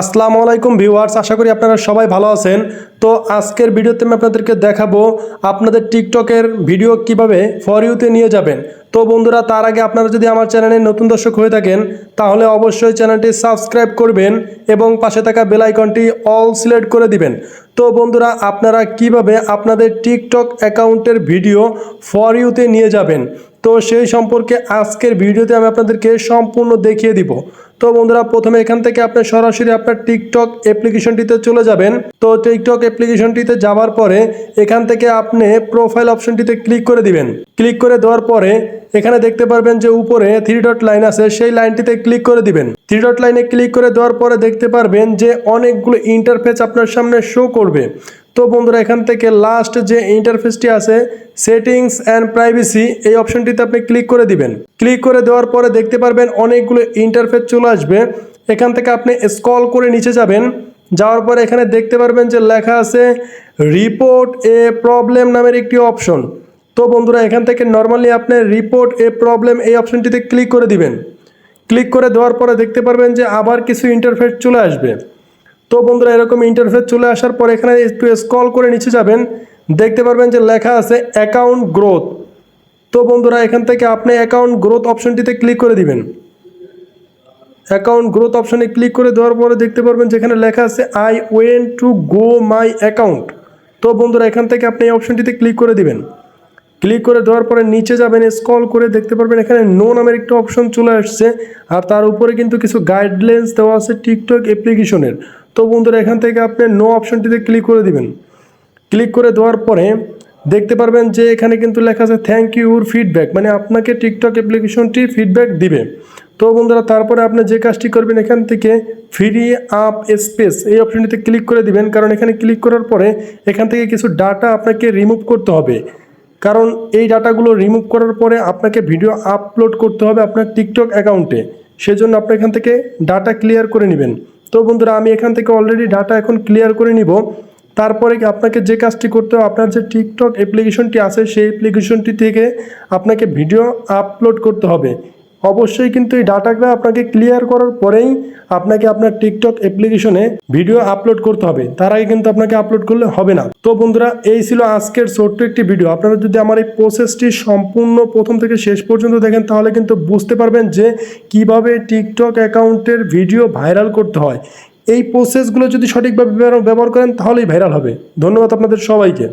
আসসালামু আলাইকুম ভিউয়ার্স, আশা করি আপনারা সবাই ভালো আছেন। তো আজকের ভিডিওতে আমি আপনাদেরকে দেখাবো আপনাদের টিকটকের ভিডিও কীভাবে ফর ইউতে নিয়ে যাবেন। তো বন্ধুরা, তার আগে আপনারা যদি আমার চ্যানেলে নতুন দর্শক হয়ে থাকেন, তাহলে অবশ্যই চ্যানেলটি সাবস্ক্রাইব করবেন এবং পাশে থাকা বেল আইকনটি অল সিলেক্ট করে দিবেন। তো বন্ধুরা, আপনারা কীভাবে আপনাদের টিকটক অ্যাকাউন্টের ভিডিও ফর ইউতে নিয়ে যাবেন? তো সেই সম্পর্কে আজকের ভিডিওতে আমি আপনাদেরকে সম্পূর্ণ দেখিয়ে দিব। তো বন্ধুরা, প্রথমে এখান থেকে আপনি সরাসরি আপনার টিকটক অ্যাপ্লিকেশনটিতে চলে যাবেন। তো টিকটক অ্যাপ্লিকেশনটিতে যাওয়ার পরে এখান থেকে আপনি প্রোফাইল অপশনটিতে ক্লিক করে দিবেন। ক্লিক করে দেওয়ার পরে এখানে দেখতে পারবেন যে উপরে থ্রি ডট লাইন আছে, সেই লাইনটিতে ক্লিক করে দিবেন। থ্রি ডট লাইনে ক্লিক করে দেওয়ার পরে দেখতে পারবেন যে অনেকগুলো ইন্টারফেস আপনার সামনে শো করবে। তো বন্ধুরা, এখান থেকে লাস্ট যে ইন্টারফেসটি আছে সেটিংস অ্যান্ড প্রাইভেসি এই অপশনটিতে আপনি ক্লিক করে দিবেন। ক্লিক করে দেওয়ার পরে দেখতে পারবেন অনেকগুলো ইন্টারফেস চলে আসবে। এখান থেকে আপনি স্ক্রল করে নিচে যাবেন। যাওয়ার পরে এখানে দেখতে পারবেন যে লেখা আছে রিপোর্ট এ প্রবলেম নামের একটি অপশন তো বন্ধুরা, এখান থেকে নর্মালি আপনি রিপোর্ট এ প্রবলেম এই অপশনটিতে ক্লিক করে দিবেন। ক্লিক করে দেওয়ার পরে দেখতে পারবেন যে আবার কিছু ইন্টারফেস চলে আসবে। তো বন্ধুরা, এরকম ইন্টারফেস চলে আসার পর এখানে একটু স্ক্রল করে নিচে যাবেন। দেখতে পারবেন যে লেখা আছে অ্যাকাউন্ট গ্রোথ তো বন্ধুরা, এখান থেকে আপনি অ্যাকাউন্ট গ্রোথ অপশনটিতে ক্লিক করে দিবেন। অ্যাকাউন্ট গ্রোথ অপশনে ক্লিক করে দেওয়ার পরে দেখতে পারবেন যেখানে লেখা আছে I want to go my account তো বন্ধুরা, এখান থেকে আপনি এই অপশনটিতে ক্লিক করে দিবেন। ক্লিক করে দেওয়ার পরে নিচে যাবেন স্ক্রল করে দেখতে পারবেন এখানে নো নামের একটা অপশন চলে আসছে। আর তার উপরে কিন্তু কিছু গাইডলাইন্স দেওয়া আছে টিকটক অ্যাপ্লিকেশনের তো বন্ধুরা, এখান থেকে আপনি নো অপশনটিতে ক্লিক করে দিবেন। ক্লিক করে দেওয়ার পরে দেখতে পারবেন যে এখানে কিন্তু লেখা আছে থ্যাংক ইউর ফিডব্যাক মানে আপনাকে টিকটক অ্যাপ্লিকেশনটি ফিডব্যাক দিবে। তো বন্ধুরা, তারপরে আপনি যে কাজটি করবেন, এখান থেকে ফ্রি আপ স্পেস এই অপশনটিতে ক্লিক করে দিবেন। কারণ এখানে ক্লিক করার পরে এখান থেকে কিছু ডাটা আপনাকে রিমুভ করতে হবে। কারণ এই ডাটাগুলো রিমুভ করার পরে আপনাকে ভিডিও আপলোড করতে হবে আপনার টিকটক অ্যাকাউন্টে সেজন্য আপনি এখান থেকে ডাটা ক্লিয়ার করে নেবেন। তো বন্ধুরা, আমি এখান থেকে অলরেডি ডাটা এখন ক্লিয়ার করে নিব। তারপরে আপনাকে যে কাজটি করতে হবে, আপনার যে টিকটক অ্যাপ্লিকেশনটি আছে, সেই অ্যাপ্লিকেশনটি থেকে আপনাকে ভিডিও আপলোড করতে হবে। অবশ্যই কিন্তু এই ডাটাটা আপনাকে ক্লিয়ার করার পরেই আপনাকে আপনার টিকটক অ্যাপ্লিকেশনে ভিডিও আপলোড করতে হবে। তার আগে কিন্তু আপনাকে আপলোড করলে হবে না। তো বন্ধুরা, এই ছিল আজকের ছোট্ট একটি ভিডিও আপনারা যদি আমার এই প্রসেসটি সম্পূর্ণ প্রথম থেকে শেষ পর্যন্ত দেখেন, তাহলে কিন্তু বুঝতে পারবেন যে কীভাবে টিকটক অ্যাকাউন্টের ভিডিও ভাইরাল করতে হয়। এই প্রসেসগুলো যদি সঠিকভাবে ব্যবহার করেন, তাহলেই ভাইরাল হবে। ধন্যবাদ আপনাদের সবাইকে।